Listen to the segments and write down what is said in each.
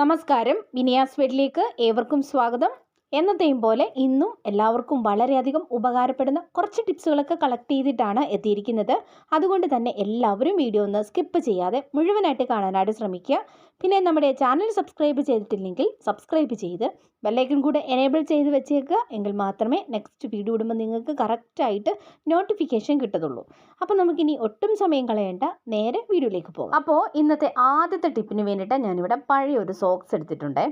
നമസ്കാരം. വിനിയാസ് വീട്ടിലേക്ക് ഏവർക്കും സ്വാഗതം. എന്നത്തെയും പോലെ ഇന്നും എല്ലാവർക്കും വളരെയധികം ഉപകാരപ്പെടുന്ന കുറച്ച് ടിപ്സുകളൊക്കെ കളക്ട് ചെയ്തിട്ടാണ് എത്തിയിരിക്കുന്നത്. അതുകൊണ്ട് തന്നെ എല്ലാവരും വീഡിയോ ഒന്ന് സ്കിപ്പ് ചെയ്യാതെ മുഴുവനായിട്ട് കാണാനായിട്ട് ശ്രമിക്കുക. പിന്നെ നമ്മുടെ ചാനൽ സബ്സ്ക്രൈബ് ചെയ്തിട്ടില്ലെങ്കിൽ സബ്സ്ക്രൈബ് ചെയ്ത് ബെല്ലൈക്കൺ കൂടെ എനേബിൾ ചെയ്ത് വെച്ചേക്കുക. എങ്കിൽ മാത്രമേ നെക്സ്റ്റ് വീഡിയോ ഇടുമ്പോൾ നിങ്ങൾക്ക് കറക്റ്റായിട്ട് നോട്ടിഫിക്കേഷൻ കിട്ടത്തുള്ളൂ. അപ്പോൾ നമുക്കിനി ഒട്ടും സമയം കളയേണ്ട നേരെ വീഡിയോയിലേക്ക് പോകാം. അപ്പോൾ ഇന്നത്തെ ആദ്യത്തെ ടിപ്പിന് വേണ്ടിയിട്ട് ഞാനിവിടെ പഴയ ഒരു സോക്സ് എടുത്തിട്ടുണ്ട്.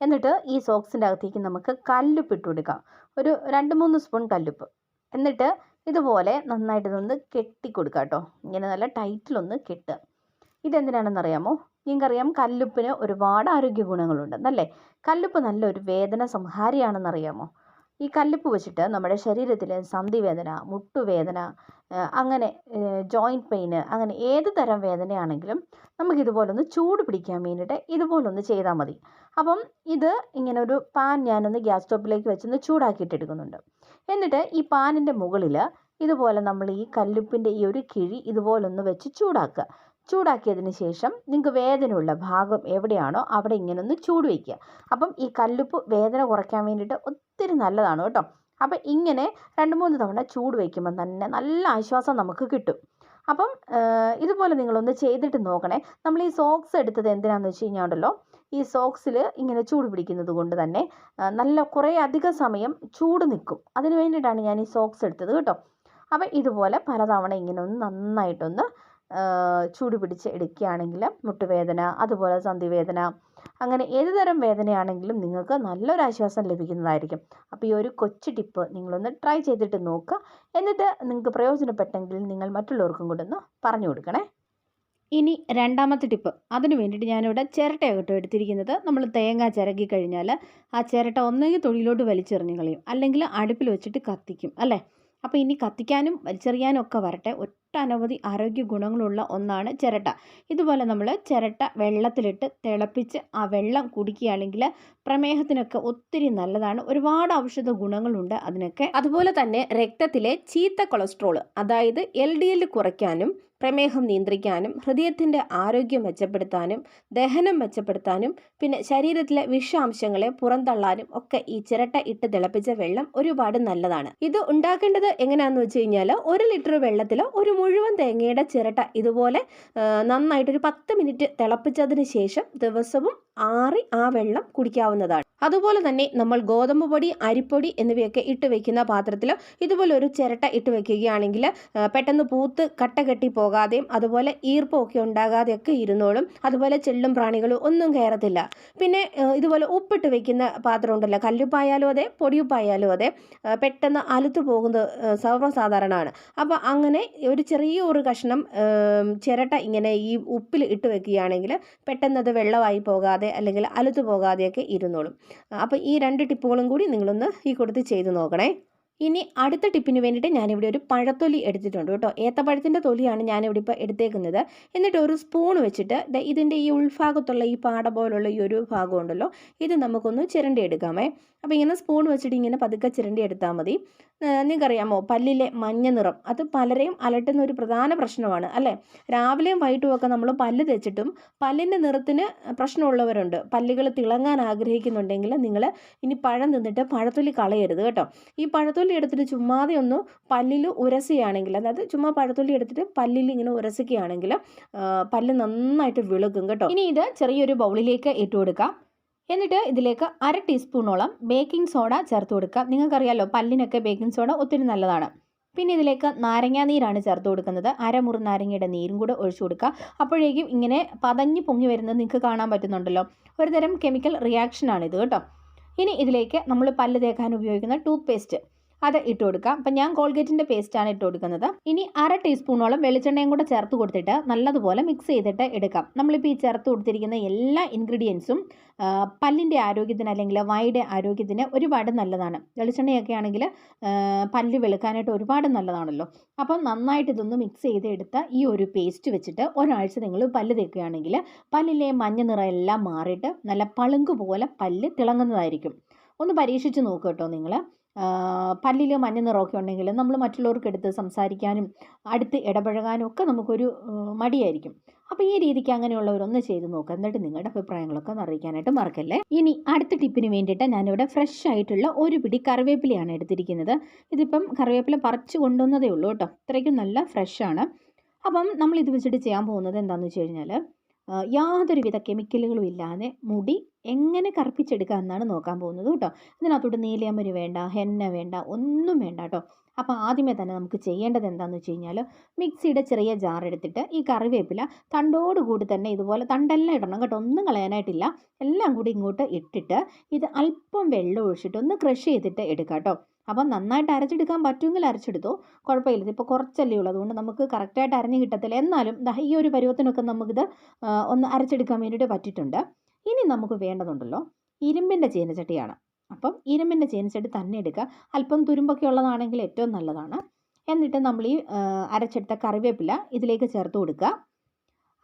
എന്നിട്ട് ഈ സോക്സിന്റെ അകത്തേക്ക് നമുക്ക് കല്ലുപ്പ് ഇട്ട് കൊടുക്കാം. ഒരു രണ്ട് മൂന്ന് സ്പൂൺ കല്ലുപ്പ്. എന്നിട്ട് ഇതുപോലെ നന്നായിട്ട് ഇതൊന്ന് കെട്ടി കേട്ടോ. ഇങ്ങനെ നല്ല ടൈറ്റിലൊന്ന് കെട്ടുക. ഇതെന്തിനാണെന്ന് അറിയാമോ? നിങ്ങൾക്കറിയാം കല്ലുപ്പിന് ഒരുപാട് ആരോഗ്യ ഗുണങ്ങളുണ്ട്. എന്നല്ലേ കല്ലുപ്പ് നല്ലൊരു വേദന സംഹാരിയാണെന്നറിയാമോ ഈ കല്ലുപ്പ് വെച്ചിട്ട് നമ്മുടെ ശരീരത്തിലെ സന്ധിവേദന മുട്ടുവേദന അങ്ങനെ ജോയിന്റ് പെയിന് അങ്ങനെ ഏത് തരം വേദനയാണെങ്കിലും നമുക്കിതുപോലൊന്ന് ചൂട് പിടിക്കാൻ വേണ്ടിയിട്ട് ഇതുപോലൊന്ന് ചെയ്താൽ മതി. അപ്പം ഇത് ഇങ്ങനെ ഒരു പാൻ ഞാനൊന്ന് ഗ്യാസ് സ്റ്റോപ്പിലേക്ക് വെച്ചൊന്ന് ചൂടാക്കിയിട്ട് എടുക്കുന്നുണ്ട്. എന്നിട്ട് ഈ പാനിന്റെ മുകളിൽ ഇതുപോലെ നമ്മൾ ഈ കല്ലുപ്പിന്റെ ഈ ഒരു കിഴി ഇതുപോലൊന്ന് വെച്ച് ചൂടാക്കുക. ചൂടാക്കിയതിന് ശേഷം നിങ്ങൾക്ക് വേദനയുള്ള ഭാഗം എവിടെയാണോ അവിടെ ഇങ്ങനെ ഒന്ന് ചൂട് വയ്ക്കുക അപ്പം ഈ കല്ലുപ്പ് വേദന കുറയ്ക്കാൻ വേണ്ടിയിട്ട് ഒത്തിരി നല്ലതാണ് കേട്ടോ. അപ്പം ഇങ്ങനെ രണ്ട് മൂന്ന് തവണ ചൂട് വയ്ക്കുമ്പോൾ തന്നെ നല്ല ആശ്വാസം നമുക്ക് കിട്ടും. അപ്പം ഇതുപോലെ നിങ്ങളൊന്ന് ചെയ്തിട്ട് നോക്കണേ. നമ്മൾ ഈ സോക്സ് എടുത്തത് എന്തിനാണെന്ന് വെച്ച് കഴിഞ്ഞാൽ ഉണ്ടല്ലോ ഈ സോക്സിൽ ഇങ്ങനെ ചൂട് പിടിക്കുന്നത് കൊണ്ട് തന്നെ നല്ല കുറേ അധിക സമയം ചൂട് നിൽക്കും. അതിന് വേണ്ടിയിട്ടാണ് ഞാൻ ഈ സോക്സ് എടുത്തത് കേട്ടോ. അപ്പം ഇതുപോലെ പലതവണ ഇങ്ങനെ ഒന്ന് നന്നായിട്ടൊന്ന് ചൂട് പിടിച്ച് എടുക്കുകയാണെങ്കിൽ മുട്ടുവേദന അതുപോലെ സന്ധിവേദന അങ്ങനെ ഏത് തരം വേദനയാണെങ്കിലും നിങ്ങൾക്ക് നല്ലൊരു ആശ്വാസം ലഭിക്കുന്നതായിരിക്കും. അപ്പോൾ ഈ ഒരു കൊച്ചു ടിപ്പ് നിങ്ങളൊന്ന് ട്രൈ ചെയ്തിട്ട് നോക്കുക. എന്നിട്ട് നിങ്ങൾക്ക് പ്രയോജനപ്പെട്ടെങ്കിൽ നിങ്ങൾ മറ്റുള്ളവർക്കും കൂടെ ഒന്ന് പറഞ്ഞു കൊടുക്കണേ. ഇനി രണ്ടാമത്തെ ടിപ്പ്. അതിന് വേണ്ടിയിട്ട് ഞാനിവിടെ ചിരട്ടയാണ് കേട്ടോ എടുത്തിരിക്കുന്നത്. നമ്മൾ തേങ്ങ ചിരകി കഴിഞ്ഞാൽ ആ ചിരട്ട ഒന്നെങ്കിൽ തൊഴിലോട്ട് വലിച്ചെറിഞ്ഞ് കളയും. അല്ലെങ്കിൽ അടുപ്പിൽ വെച്ചിട്ട് കത്തിക്കും അല്ലേ? അപ്പോൾ ഇനി കത്തിക്കാനും വലിച്ചെറിയാനും ഒക്കെ വരട്ടെ. ഒട്ടനവധി ആരോഗ്യ ഗുണങ്ങളുള്ള ഒന്നാണ് ചിരട്ട. ഇതുപോലെ നമ്മൾ ചിരട്ട വെള്ളത്തിലിട്ട് തിളപ്പിച്ച് ആ വെള്ളം കുടിക്കുകയാണെങ്കിൽ പ്രമേഹത്തിനൊക്കെ ഒത്തിരി നല്ലതാണ്. ഒരുപാട് ഔഷധ ഗുണങ്ങളുണ്ട് അതിനൊക്കെ. അതുപോലെ തന്നെ രക്തത്തിലെ ചീത്ത കൊളസ്ട്രോൾ അതായത് എൽ ഡി എൽ കുറയ്ക്കാനും പ്രമേഹം നിയന്ത്രിക്കാനും ഹൃദയത്തിന്റെ ആരോഗ്യം മെച്ചപ്പെടുത്താനും ദഹനം മെച്ചപ്പെടുത്താനും പിന്നെ ശരീരത്തിലെ വിഷാംശങ്ങളെ പുറന്തള്ളാനും ഒക്കെ ഈ ചിരട്ട ഇട്ട് തിളപ്പിച്ച വെള്ളം ഒരുപാട് നല്ലതാണ്. ഇത് ഉണ്ടാക്കേണ്ടത് എങ്ങനെയാണെന്ന് വെച്ച് കഴിഞ്ഞാൽ ഒരു ലിറ്റർ വെള്ളത്തിൽ ഒരു മുഴുവൻ തേങ്ങയുടെ ചിരട്ട ഇതുപോലെ നന്നായിട്ടൊരു പത്ത് മിനിറ്റ് തിളപ്പിച്ചതിന് ശേഷം ദിവസവും ആറി ആ വെള്ളം കുടിക്കാവുന്നതാണ്. അതുപോലെ തന്നെ നമ്മൾ ഗോതമ്പ് പൊടി അരിപ്പൊടി എന്നിവയൊക്കെ ഇട്ട് വെക്കുന്ന പാത്രത്തിൽ ഇതുപോലെ ഒരു ചിരട്ട ഇട്ട് വെക്കുകയാണെങ്കിൽ പെട്ടെന്ന് പൂത്ത് കട്ട കെട്ടി പോകാതെയും അതുപോലെ ഈർപ്പമൊക്കെ ഉണ്ടാകാതെയൊക്കെ ഇരുന്നോളും. അതുപോലെ ചെള്ളും പ്രാണികളും ഒന്നും കയറത്തില്ല. പിന്നെ ഇതുപോലെ ഉപ്പിട്ട് വെക്കുന്ന പാത്രം ഉണ്ടല്ലോ കല്ലുപ്പായാലും അതെ പൊടിയുപ്പായാലും അതെ പെട്ടെന്ന് അലുത്തു പോകുന്നത് സർവസാധാരണമാണ്. അപ്പോൾ അങ്ങനെ ഒരു ചെറിയ ഒരു കഷ്ണം ചിരട്ട ഇങ്ങനെ ഈ ഉപ്പിൽ ഇട്ട് വെക്കുകയാണെങ്കിൽ പെട്ടെന്ന് അത് വെള്ളമായി പോകാതെ അല്ലെങ്കിൽ അലുത്തു പോകാതെയൊക്കെ ഇരുന്നോളും. അപ്പോൾ ഈ രണ്ട് ടിപ്പുകളും കൂടി നിങ്ങളൊന്ന് ഈ കൊടുത്ത് ചെയ്ത് നോക്കണേ. ഇനി അടുത്ത ടിപ്പിന് വേണ്ടിയിട്ട് ഞാനിവിടെ ഒരു പഴത്തൊലി എടുത്തിട്ടുണ്ട് കേട്ടോ. ഏത്തപ്പഴത്തിന്റെ തൊലിയാണ് ഞാനിവിടെ ഇപ്പോൾ എടുത്തേക്കുന്നത്. എന്നിട്ട് ഒരു സ്പൂൺ വെച്ചിട്ട് ഇതിന്റെ ഈ ഉൾഭാഗത്തുള്ള ഈ പാട പോലുള്ള ഈ ഒരു ഭാഗം ഉണ്ടല്ലോ ഇത് നമുക്കൊന്ന് ചിരണ്ടി എടുക്കാമേ. അപ്പോൾ ഇങ്ങനെ സ്പൂൺ വെച്ചിട്ട് ഇങ്ങനെ പതുക്കെ ചിരണ്ടി എടുത്താൽ മതി. നിങ്ങൾക്കറിയാമോ? പല്ലിലെ മഞ്ഞ നിറം. അത് പലരെയും അലട്ടുന്ന ഒരു പ്രധാന പ്രശ്നമാണ് അല്ലേ? രാവിലെയും വൈകിട്ടും ഒക്കെ നമ്മൾ പല്ല് തേച്ചിട്ടും പല്ലിന്റെ നിറത്തിന് പ്രശ്നമുള്ളവരുണ്ട്. പല്ലുകൾ തിളങ്ങാൻ ആഗ്രഹിക്കുന്നുണ്ടെങ്കിൽ നിങ്ങൾ ഇനി പഴം തിന്നിട്ട് പഴത്തൊലി കളയരുത് കേട്ടോ. ഈ പഴത്തൊലി എടുത്തിട്ട് ചുമ്മാതെ ഒന്ന് പല്ലിൽ ഉരസുകയാണെങ്കിൽ അതായത് ചുമ്മാ പഴത്തൊലി എടുത്തിട്ട് പല്ലിൽ ഇങ്ങനെ ഉരസുകയാണെങ്കിൽ പല്ല് നന്നായിട്ട് വിളുക്കും കേട്ടോ. ഇനി ഇത് ചെറിയൊരു ബൗളിലേക്ക് ഇട്ട് കൊടുക്കാം എന്നിട്ട് ഇതിലേക്ക് അര ടീസ്പൂണോളം ബേക്കിംഗ് സോഡ ചേർത്ത് കൊടുക്കുക. നിങ്ങൾക്കറിയാലോ പല്ലിനൊക്കെ ബേക്കിംഗ് സോഡ ഒത്തിരി നല്ലതാണ്. പിന്നെ ഇതിലേക്ക് നാരങ്ങാ നീരാണ് ചേർത്ത് കൊടുക്കുന്നത്. അരമുറി നാരങ്ങയുടെ നീരും കൂടെ ഒഴിച്ചു കൊടുക്കുക. അപ്പോഴേക്കും ഇങ്ങനെ പതഞ്ഞ് പൊങ്ങി വരുന്നത് നിങ്ങൾക്ക് കാണാൻ പറ്റുന്നുണ്ടല്ലോ. ഒരുതരം കെമിക്കൽ റിയാക്ഷനാണ് ഇത് കേട്ടോ. ഇനി ഇതിലേക്ക് നമ്മൾ പല്ല് തേക്കാൻ ഉപയോഗിക്കുന്ന ടൂത്ത് പേസ്റ്റ് അത് ഇട്ട് കൊടുക്കാം. അപ്പം ഞാൻ കോൾഗേറ്റിന്റെ പേസ്റ്റാണ് ഇട്ട് കൊടുക്കുന്നത്. ഇനി അര ടീസ്പൂണോളം വെളിച്ചെണ്ണയും കൂടെ ചേർത്ത് കൊടുത്തിട്ട് നല്ലതുപോലെ മിക്സ് ചെയ്തിട്ട് എടുക്കാം. നമ്മളിപ്പോൾ ഈ ചേർത്ത് കൊടുത്തിരിക്കുന്ന എല്ലാ ഇൻഗ്രീഡിയൻസും പല്ലിന്റെ ആരോഗ്യത്തിന് അല്ലെങ്കിൽ വായുടെ ആരോഗ്യത്തിന് ഒരുപാട് നല്ലതാണ്. വെളിച്ചെണ്ണയൊക്കെ ആണെങ്കിൽ പല്ല് വെളുക്കാനായിട്ട് ഒരുപാട് നല്ലതാണല്ലോ. അപ്പം നന്നായിട്ട് ഇതൊന്ന് മിക്സ് ചെയ്തെടുത്ത ഈ ഒരു പേസ്റ്റ് വെച്ചിട്ട് ഒരാഴ്ച നിങ്ങൾ പല്ല് തേക്കുകയാണെങ്കിൽ പല്ലിലെ മഞ്ഞ നിറം എല്ലാം മാറിയിട്ട് നല്ല പളുങ്ക് പോലെ പല്ല് തിളങ്ങുന്നതായിരിക്കും. ഒന്ന് പരീക്ഷിച്ച് നോക്കുക കേട്ടോ നിങ്ങൾ. പല്ലിൽ മഞ്ഞ നിറമൊക്കെ ഉണ്ടെങ്കിൽ നമ്മൾ മറ്റുള്ളവർക്ക് എടുത്ത് സംസാരിക്കാനും അടുത്ത് ഇടപഴകാനും ഒക്കെ നമുക്കൊരു മടിയായിരിക്കും. അപ്പോൾ ഈ രീതിക്ക് അങ്ങനെയുള്ളവരൊന്ന് ചെയ്ത് നോക്കുക എന്നിട്ട് നിങ്ങളുടെ അഭിപ്രായങ്ങളൊക്കെ ഒന്ന് അറിയിക്കാനായിട്ട് മറക്കല്ലേ. ഇനി അടുത്ത ടിപ്പിന് വേണ്ടിയിട്ട് ഞാനിവിടെ ഫ്രഷ് ആയിട്ടുള്ള ഒരു പിടി കറിവേപ്പിലയാണ് എടുത്തിരിക്കുന്നത്. ഇതിപ്പം കറിവേപ്പില പറിച്ച് കൊണ്ടുവന്നതേ ഉള്ളൂ കേട്ടോ. ഇത്രയ്ക്കും നല്ല ഫ്രഷാണ് അപ്പം നമ്മൾ ഇത് വെച്ചിട്ട് ചെയ്യാൻ പോകുന്നത് എന്താണെന്ന് വെച്ച് കഴിഞ്ഞാൽ യാതൊരുവിധ കെമിക്കലുകളും ഇല്ലാതെ മുടി എങ്ങനെ കറുപ്പിച്ചെടുക്കുക എന്നാണ് നോക്കാൻ പോകുന്നത് കേട്ടോ. അതിനകത്തോട്ട് നീലയമരി വേണ്ട ഹെന്ന വേണ്ട ഒന്നും വേണ്ട കേട്ടോ. അപ്പോൾ ആദ്യമേ തന്നെ നമുക്ക് ചെയ്യേണ്ടത് എന്താണെന്ന് വെച്ച് കഴിഞ്ഞാൽ മിക്സിയുടെ ചെറിയ ജാർ എടുത്തിട്ട് ഈ കറിവേപ്പില തണ്ടോട് കൂടി തന്നെ ഇതുപോലെ തണ്ടെല്ലാം ഇടണം കേട്ടോ. ഒന്നും കളയാനായിട്ടില്ല. എല്ലാം കൂടി ഇങ്ങോട്ട് ഇട്ടിട്ട് ഇത് അല്പം വെള്ളം ഒഴിച്ചിട്ട് ഒന്ന് ക്രഷ് ചെയ്തിട്ട് എടുക്കാം കേട്ടോ. അപ്പം നന്നായിട്ട് അരച്ചെടുക്കാൻ പറ്റുമെങ്കിൽ അരച്ചെടുത്തോ. കുഴപ്പമില്ല. ഇതിപ്പോൾ കുറച്ചല്ലേ ഉള്ളൂ. അതുകൊണ്ട് നമുക്ക് കറക്റ്റായിട്ട് അരഞ്ഞ് കിട്ടത്തില്ല. എന്നാലും ഈ ഒരു പരുവത്തിനൊക്കെ നമുക്കിത് ഒന്ന് അരച്ചെടുക്കാൻ വേണ്ടിയിട്ട് പറ്റിയിട്ടുണ്ട്. ഇനി നമുക്ക് വേണ്ടതുണ്ടല്ലോ ഇരുമ്പിന്റെ ചീനച്ചട്ടിയാണ്. അപ്പം ഇരുമ്പിന്റെ ചീനച്ചട്ടി തന്നെ എടുക്കുക. അല്പം തുരുമ്പൊക്കെ ഉള്ളതാണെങ്കിൽ ഏറ്റവും നല്ലതാണ്. എന്നിട്ട് നമ്മൾ ഈ അരച്ചെടുത്ത കറിവേപ്പില ഇതിലേക്ക് ചേർത്ത് കൊടുക്കുക.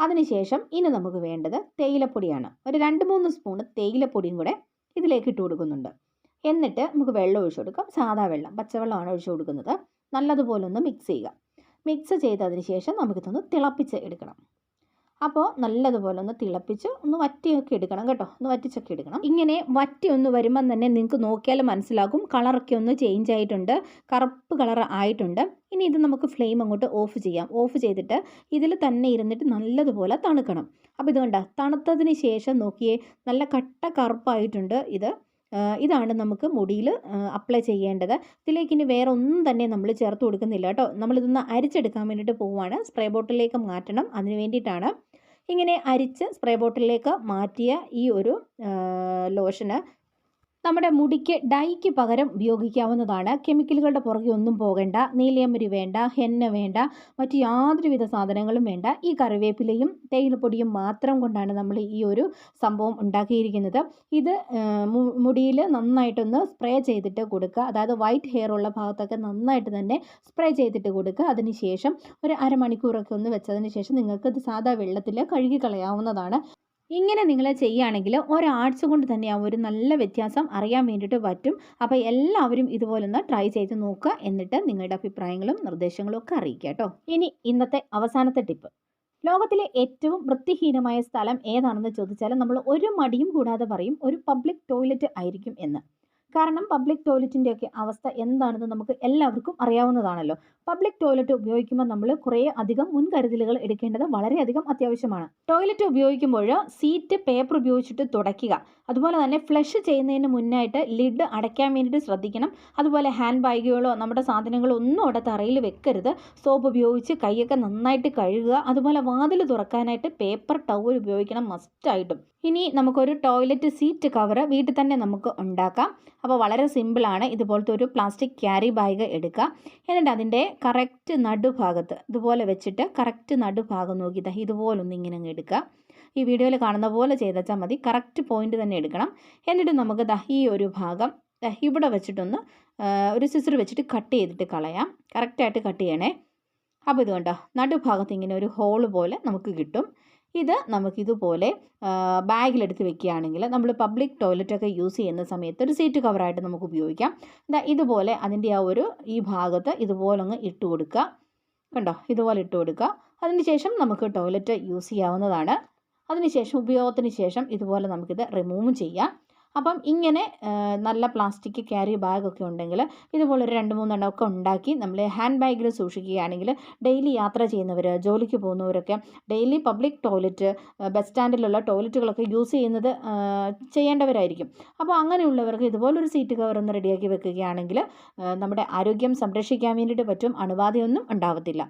അതിനുശേഷം ഇനി നമുക്ക് വേണ്ടത് തേയിലപ്പൊടിയാണ്. ഒരു രണ്ട് മൂന്ന് സ്പൂണ് തേയിലപ്പൊടിയും കൂടെ ഇതിലേക്ക് ഇട്ട് കൊടുക്കുന്നുണ്ട്. എന്നിട്ട് നമുക്ക് വെള്ളം ഒഴിച്ചു കൊടുക്കാം. സാധാ വെള്ളം പച്ചവെള്ളമാണ് ഒഴിച്ചു കൊടുക്കുന്നത്. നല്ലതുപോലെ ഒന്ന് മിക്സ് ചെയ്യുക. മിക്സ് ചെയ്തതിന് ശേഷം നമുക്കിതൊന്ന് തിളപ്പിച്ച് എടുക്കണം. അപ്പോൾ നല്ലതുപോലെ ഒന്ന് തിളപ്പിച്ച് ഒന്ന് വറ്റിയൊക്കെ എടുക്കണം കേട്ടോ. ഒന്ന് വറ്റിച്ചൊക്കെ എടുക്കണം. ഇങ്ങനെ വറ്റി ഒന്ന് വരുമ്പം തന്നെ നിങ്ങൾക്ക് നോക്കിയാൽ മനസ്സിലാകും. കളറൊക്കെ ഒന്ന് ചേഞ്ച് ആയിട്ടുണ്ട്. കറുപ്പ് കളർ ആയിട്ടുണ്ട്. ഇനി ഇത് നമുക്ക് ഫ്ലെയിം അങ്ങോട്ട് ഓഫ് ചെയ്യാം. ഓഫ് ചെയ്തിട്ട് ഇതിൽ തന്നെ ഇരുന്നിട്ട് നല്ലതുപോലെ തണുക്കണം. അപ്പോൾ ഇതുകൊണ്ട് തണുത്തതിന് ശേഷം നോക്കിയേ നല്ല കട്ട കറുപ്പായിട്ടുണ്ട് ഇത്. ഇതാണ് നമുക്ക് മുടിയിൽ അപ്ലൈ ചെയ്യേണ്ടത്. ഇതിലേക്ക് ഇനി വേറെ ഒന്നും തന്നെ നമ്മൾ ചേർത്ത് കൊടുക്കുന്നില്ല കേട്ടോ. നമ്മളിതൊന്ന് അരിച്ചെടുക്കാൻ വേണ്ടിയിട്ട് പോവുകയാണ് സ്പ്രേ ബോട്ടിലേക്ക് മാറ്റണം. അതിന് വേണ്ടിയിട്ടാണ് ഇങ്ങനെ അരിച്ച് സ്പ്രേ ബോട്ടിലേക്ക് മാറ്റിയ ഈ ഒരു ലോഷന് നമ്മുടെ മുടിക്ക് ഡൈക്ക് പകരം ഉപയോഗിക്കാവുന്നതാണ്. കെമിക്കലുകളുടെ പുറകെ ഒന്നും പോകേണ്ട നീലയമരി വേണ്ട ഹെന്ന വേണ്ട മറ്റു യാതൊരുവിധ സാധനങ്ങളും വേണ്ട. ഈ കറിവേപ്പിലയും തേയിലപ്പൊടിയും മാത്രം കൊണ്ടാണ് നമ്മൾ ഈ ഒരു സംഭവം ഉണ്ടാക്കിയിരിക്കുന്നത്. ഇത് മുടിയിൽ നന്നായിട്ടൊന്ന് സ്പ്രേ ചെയ്തിട്ട് കൊടുക്കുക. അതായത് വൈറ്റ് ഹെയർ ഉള്ള ഭാഗത്തൊക്കെ നന്നായിട്ട് തന്നെ സ്പ്രേ ചെയ്തിട്ട് കൊടുക്കുക. അതിനുശേഷം ഒരു അരമണിക്കൂറൊക്കെ ഒന്ന് വെച്ചതിന് ശേഷം നിങ്ങൾക്ക് ഇത് സാധാ വെള്ളത്തിൽ കഴുകി കളയാവുന്നതാണ്. ഇങ്ങനെ നിങ്ങൾ ചെയ്യുകയാണെങ്കിൽ ഒരാഴ്ച കൊണ്ട് തന്നെ ആ ഒരു നല്ല വ്യത്യാസം അറിയാൻ വേണ്ടിയിട്ട് പറ്റും. അപ്പോൾ എല്ലാവരും ഇതുപോലൊന്ന് ട്രൈ ചെയ്ത് നോക്കുക എന്നിട്ട് നിങ്ങളുടെ അഭിപ്രായങ്ങളും നിർദ്ദേശങ്ങളും ഒക്കെ അറിയിക്കുക കേട്ടോ. ഇനി ഇന്നത്തെ അവസാനത്തെ ടിപ്പ് ലോകത്തിലെ ഏറ്റവും വൃത്തിഹീനമായ സ്ഥലം ഏതാണെന്ന് ചോദിച്ചാൽ നമ്മൾ ഒരു മടിയും കൂടാതെ പറയും ഒരു പബ്ലിക് ടോയ്ലറ്റ് ആയിരിക്കും എന്ന്. കാരണം പബ്ലിക് ടോയ്ലറ്റിന്റെയൊക്കെ അവസ്ഥ എന്താണെന്ന് നമുക്ക് എല്ലാവർക്കും അറിയാവുന്നതാണല്ലോ. പബ്ലിക് ടോയ്ലറ്റ് ഉപയോഗിക്കുമ്പോൾ നമ്മൾ കുറേ അധികം മുൻകരുതലുകൾ എടുക്കേണ്ടത് വളരെയധികം അത്യാവശ്യമാണ്. ടോയ്ലറ്റ് ഉപയോഗിക്കുമ്പോൾ സീറ്റ് പേപ്പർ ഉപയോഗിച്ചിട്ട് തുടയ്ക്കുക. അതുപോലെ തന്നെ ഫ്ലഷ് ചെയ്യുന്നതിന് മുന്നായിട്ട് ലിഡ് അടയ്ക്കാൻ വേണ്ടിയിട്ട് ശ്രദ്ധിക്കണം. അതുപോലെ ഹാൻഡ് ബാഗുകളോ നമ്മുടെ സാധനങ്ങളോ ഒന്നും അവിടെ തറയിൽ വെക്കരുത്. സോപ്പ് ഉപയോഗിച്ച് കൈയൊക്കെ നന്നായിട്ട് കഴുകുക. അതുപോലെ വാതിൽ തുറക്കാനായിട്ട് പേപ്പർ ടവൽ ഉപയോഗിക്കണം മസ്റ്റായിട്ടും ഇനി നമുക്കൊരു ടോയ്ലറ്റ് സീറ്റ് കവർ വീട്ടിൽ തന്നെ നമുക്ക് ഉണ്ടാക്കാം. അപ്പോൾ വളരെ സിമ്പിളാണ് ഇതുപോലത്തെ ഒരു പ്ലാസ്റ്റിക് ക്യാരി ബാഗ് എടുക്കുക. എന്നിട്ട് അതിന്റെ കറക്റ്റ് നടുഭാഗത്ത് ഇതുപോലെ വെച്ചിട്ട് കറക്റ്റ് നടുഭാഗം നോക്കി ഇതുപോലൊന്ന് ഇങ്ങനെ അങ്ങ് എടുക്കുക. ഈ വീഡിയോയിൽ കാണുന്ന പോലെ ചെയ്തച്ചാൽ മതി. കറക്റ്റ് പോയിന്റ് തന്നെ എടുക്കണം. എന്നിട്ട് നമുക്ക് ഈ ഒരു ഭാഗം ഇവിടെ വെച്ചിട്ടൊന്ന് ഒരു സിസർ വെച്ചിട്ട് കട്ട് ചെയ്തിട്ട് കളയാം. കറക്റ്റായിട്ട് കട്ട് ചെയ്യണേ. അപ്പോൾ ഇതുകൊണ്ടോ കണ്ടോ? നടുഭാഗത്ത് ഇങ്ങനെ ഒരു ഹോൾ പോലെ നമുക്ക് കിട്ടും. ഇത് നമുക്കിതുപോലെ ബാഗിലെടുത്ത് വെക്കുകയാണെങ്കിൽ നമ്മൾ പബ്ലിക് ടോയ്ലറ്റൊക്കെ യൂസ് ചെയ്യുന്ന സമയത്ത് ഒരു സീറ്റ് കവറായിട്ട് നമുക്ക് ഉപയോഗിക്കാം. എന്താ ഇതുപോലെ അതിന്റെ ആ ഒരു ഈ ഭാഗത്ത് ഇതുപോലെ അങ്ങ് ഇട്ട് കൊടുക്കുക. കണ്ടോ? ഇതുപോലെ ഇട്ട് കൊടുക്കുക. അതിന് ശേഷം നമുക്ക് ടോയ്ലറ്റ് യൂസ് ചെയ്യാവുന്നതാണ്. അതിനുശേഷം ഉപയോഗത്തിന് ശേഷം ഇതുപോലെ നമുക്കിത് റിമൂവ് ചെയ്യാം. അപ്പം ഇങ്ങനെ നല്ല പ്ലാസ്റ്റിക് ക്യാരി ബാഗൊക്കെ ഉണ്ടെങ്കിൽ ഇതുപോലൊരു രണ്ട് മൂന്നെണ്ണം ഒക്കെ ഉണ്ടാക്കി നമ്മൾ ഹാൻഡ് ബാഗിൽ സൂക്ഷിക്കുകയാണെങ്കിൽ ഡെയിലി യാത്ര ചെയ്യുന്നവർ ജോലിക്ക് പോകുന്നവരൊക്കെ ഡെയിലി പബ്ലിക് ടോയ്ലറ്റ് ബസ് സ്റ്റാൻഡിലുള്ള ടോയ്ലറ്റുകളൊക്കെ യൂസ് ചെയ്യുന്നത് ചെയ്യേണ്ടവരായിരിക്കും. അപ്പോൾ അങ്ങനെയുള്ളവർക്ക് ഇതുപോലൊരു സീറ്റ് കവർ ഒന്ന് റെഡിയാക്കി വെക്കുകയാണെങ്കിൽ നമ്മുടെ ആരോഗ്യം സംരക്ഷിക്കാൻ വേണ്ടിയിട്ട് പറ്റും. അണുബാധയൊന്നും ഉണ്ടാവത്തില്ല.